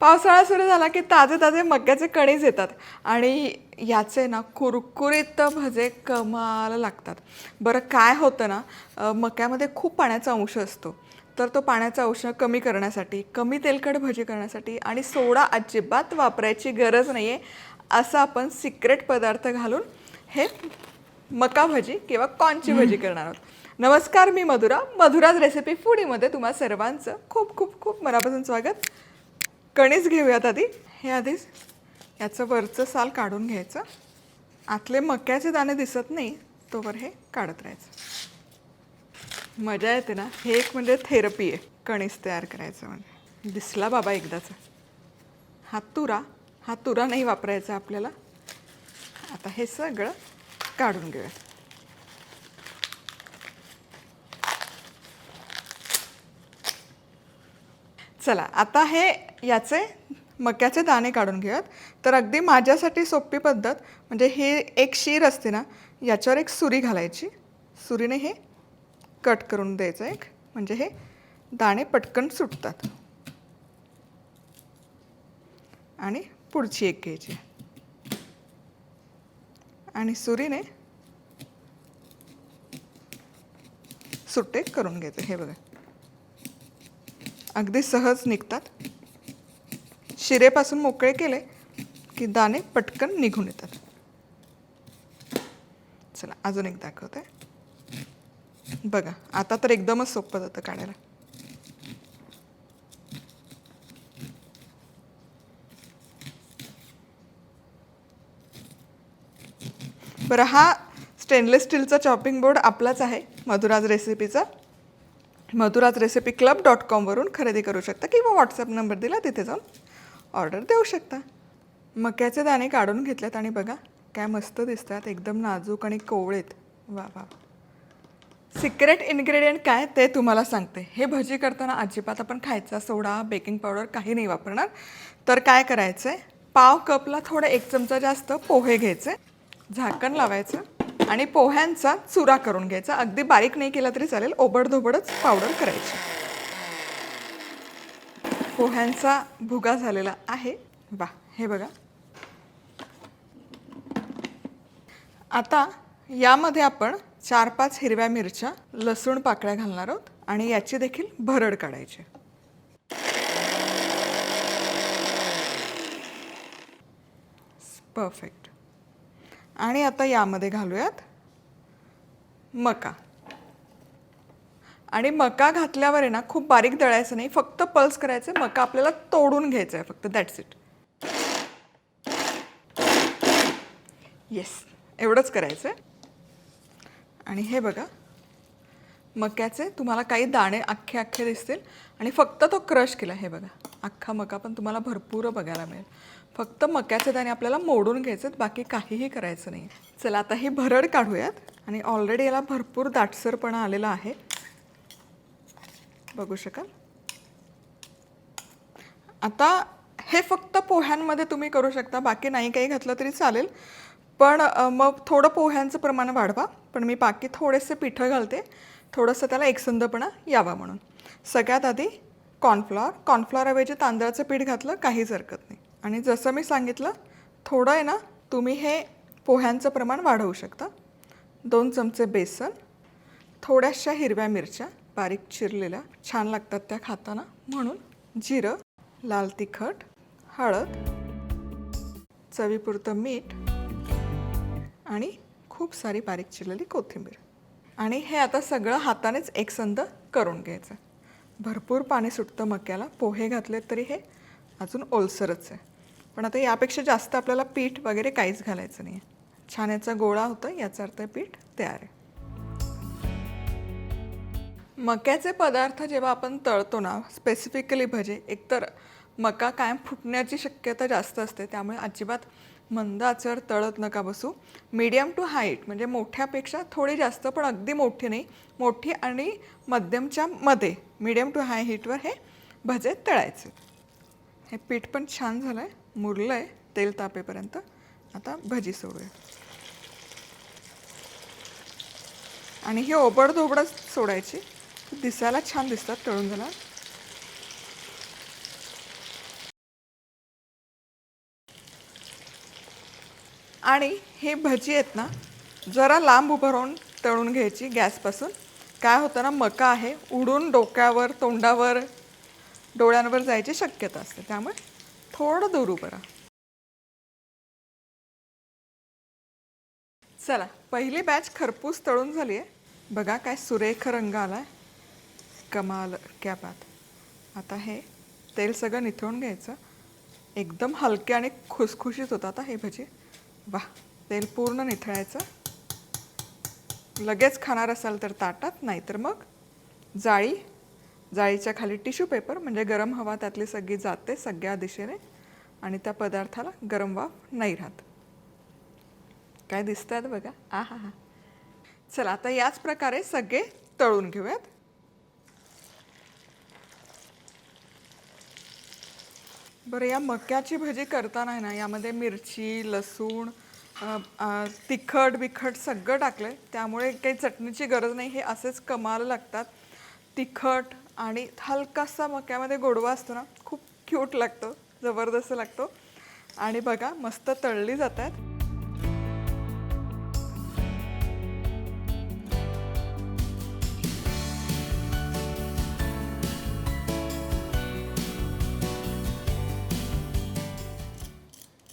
पावसाळा सुरू झाला की ताजे ताजे मक्याचे कणीस येतात. आणि याचे ना कुरकुरीत भजे कमाल लागतात. बरं काय होतं ना मक्यामध्ये खूप पाण्याचा अंश असतो. तर तो पाण्याचा अंश कमी करण्यासाठी कमी तेलकट भजी करण्यासाठी आणि सोडा अजिबात वापरायची गरज नाही आहे असं आपण सिक्रेट पदार्थ घालून हे मका भजी किंवा कॉर्नची भजी करणार आहोत. नमस्कार मी मधुरा. मधुराज रेसिपी फूडीमध्ये तुम्हा सर्वांचं खूप खूप खूप मनापासून स्वागत. कणीस घेऊयात आधी. हे आधीच. याचं वरचं साल काढून घ्यायचं. आतले मक्याचे दाणे दिसत नाही तोवर हे काढत राहायचं. मजा येते ना? हे एक म्हणजे थेरपी आहे. कणीस तयार करायचं म्हणजे. दिसला बाबा एकदाचा. हा तुरा. हा तुरा नाही वापरायचा आपल्याला. आता हे सगळं काढून घेऊयात. चला आता हे याचे मक्याचे दाणे काढून घेऊयात. तर अगदी माझ्यासाठी सोपी पद्धत म्हणजे हे एक शीर असते ना याच्यावर एक सुरी घालायची. सुरीने हे कट करून द्यायचं एक म्हणजे हे दाणे पटकन सुटतात. आणि पुढची एक घ्यायची. आणि सुरीने सुट्टे करून घ्यायचे. हे बघा. अगदी सहज निघतात. शिरेपासून मोकळे केले की दाणे पटकन निघून येतात. चला अजून एक दाखवते. बघा आता तर एकदमच सोपं जातं काढायला. बरं हा स्टेनलेस स्टीलचा चॉपिंग बोर्ड आपलाच आहे मधुराज रेसिपीचा मधुराज रेसिपी क्लब डॉट कॉमवरून खरेदी करू शकता किंवा व्हॉट्सअप नंबर दिला तिथे जाऊन ऑर्डर देऊ शकता. मक्याचे दाणे काढून घेतल्यात आणि बघा काय मस्त दिसतात एकदम नाजूक आणि कोवळेत. वा वा सिक्रेट इन्ग्रेडियंट काय ते तुम्हाला सांगते. हे भजी करताना अजिबात आपण खायचा सोडा बेकिंग पावडर काही नाही वापरणार. तर काय करायचं आहे पाव कपला थोडं एक चमचा जास्त पोहे घ्यायचे. झाकण लावायचं. आणि पोह्यांचा चुरा करून घ्यायचा. अगदी बारीक नाही केला तरी चालेल ओबडधोबडच पावडर करायची. पोह्यांचा भुगा झालेला आहे. वा हे बघा. आता यामध्ये आपण चार पाच हिरव्या मिरच्या लसूण पाकळ्या घालणार आहोत आणि याची देखील भरड काढायची. परफेक्ट आणि आता यामध्ये घालूयात मका. आणि मका घातल्यावर आहे ना खूप बारीक दळायचं नाही फक्त पल्स करायचं मका आपल्याला तोडून घ्यायचं आहे फक्त दॅट्स इट येस एवढंच करायचं आहे आणि हे बघा मक्याचे तुम्हाला काही दाणे अख्खे अख्खे दिसतील. आणि फक्त तो क्रश केला हे बघा. अख्खा मका पण तुम्हाला भरपूर बघायला मिळेल. फक्त मक्याचे दाणे आपल्याला मोडून घ्यायचे आहेत, बाकी काहीही करायचं नाही. चला आता ही भरड काढूयात. आणि ऑलरेडी याला भरपूर दाटसरपणा आलेला आहे. बघू शकाल? आता हे फक्त पोह्यांमध्ये तुम्ही करू शकता. बाकी नाही काही घातलं तरी चालेल. पण मग थोडं पोह्यांचं प्रमाण वाढवा. पण मी बाकी थोडेसे पिठं घालते. थोडंसं त्याला एकसंधपणा यावा म्हणून. सगळ्यात आधी कॉर्नफ्लॉवर कॉर्नफ्लॉवरऐवजी तांदळाचं पीठ घातलं काहीच हरकत नाही. आणि जसं मी सांगितलं थोडं आहे ना तुम्ही हे पोह्यांचं प्रमाण वाढवू शकता. दोन चमचे बेसन थोड्याशा हिरव्या मिरच्या बारीक चिरलेल्या छान लागतात त्या खाताना. म्हणून जिरं लाल तिखट हळद चवीपुरतं मीठ आणि खूप सारी बारीक चिरलेली कोथिंबीर. आणि हे आता सगळं हातानेच एकसंध करून घ्यायचं. भरपूर पाणी सुटतं मक्याला. पोहे घातले तरी हे अजून ओलसरच आहे. पण आता यापेक्षा जास्त आपल्याला पीठ वगैरे काहीच घालायचं नाही आहे छान याचा गोळा होतं याचा अर्थ पीठ तयार आहे. मक्याचे पदार्थ जेव्हा आपण तळतो ना स्पेसिफिकली भजे एकतर मका कायम फुटण्याची शक्यता जास्त असते त्यामुळे अजिबात मंद आचर तळत नका बसू. मीडियम टू हाईट म्हणजे मोठ्यापेक्षा थोडी जास्त पण अगदी मोठी नाही. मोठी आणि मध्यमच्या मध्ये. मीडियम टू हाय हीटवर हे भजे तळायचे. हे पीठ पण छान झालं आहे मुरलं आहे तेल तापेपर्यंत. आता भजी सोडूया. आणि ही ओबडधोबडच सोडायची. दिसायला छान दिसतात तळून झाला आणि हे भजी आहेत ना जरा लांब उभं राहून तळून घ्यायची गॅसपासून. काय होतं ना मका आहे उडून डोक्यावर तोंडावर डोळ्यांवर जायची शक्यता असते. त्यामुळे थोडं दूर उभं राहा. चला पहिली बॅच खरपूस तळून झाली आहे बघा काय सुरेख रंग आला आहे कमाल क्या बात. आता हे तेल सगळं निथळून घ्यायचं. एकदम हलके आणि खुसखुशीत होतं आता हे भजी. वा तेल पूर्ण निथळायचं. लगेच खाणार असाल तर ताटात नाहीतर मग जाळी. जाळीच्या खाली टिश्यू पेपर म्हणजे गरम हवा त्यातली सगळी जाते सगळ्या दिशेने आणि त्या पदार्थाला गरम वाफ नाही राहत. काय दिसतात बघा? आ हा हा चला आता याच प्रकारे सगळे तळून घेऊयात. बरं या मक्याची भजी करताना आहे ना यामध्ये मिरची लसूण अ, अ, तिखट बिखट सगळं टाकलं आहे त्यामुळे काही चटणीची गरज नाही हे असेच कमाल लागतात. तिखट आणि हलकासा मक्यामध्ये गोडवा असतो ना खूप क्यूट लागतो जबरदस्त लागतो. आणि बघा मस्त तळली जात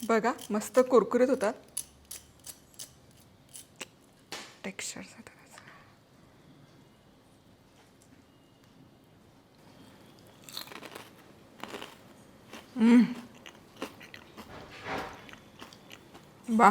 बघा मस्त कुरकुरीत होतात. टेक्स्चर वा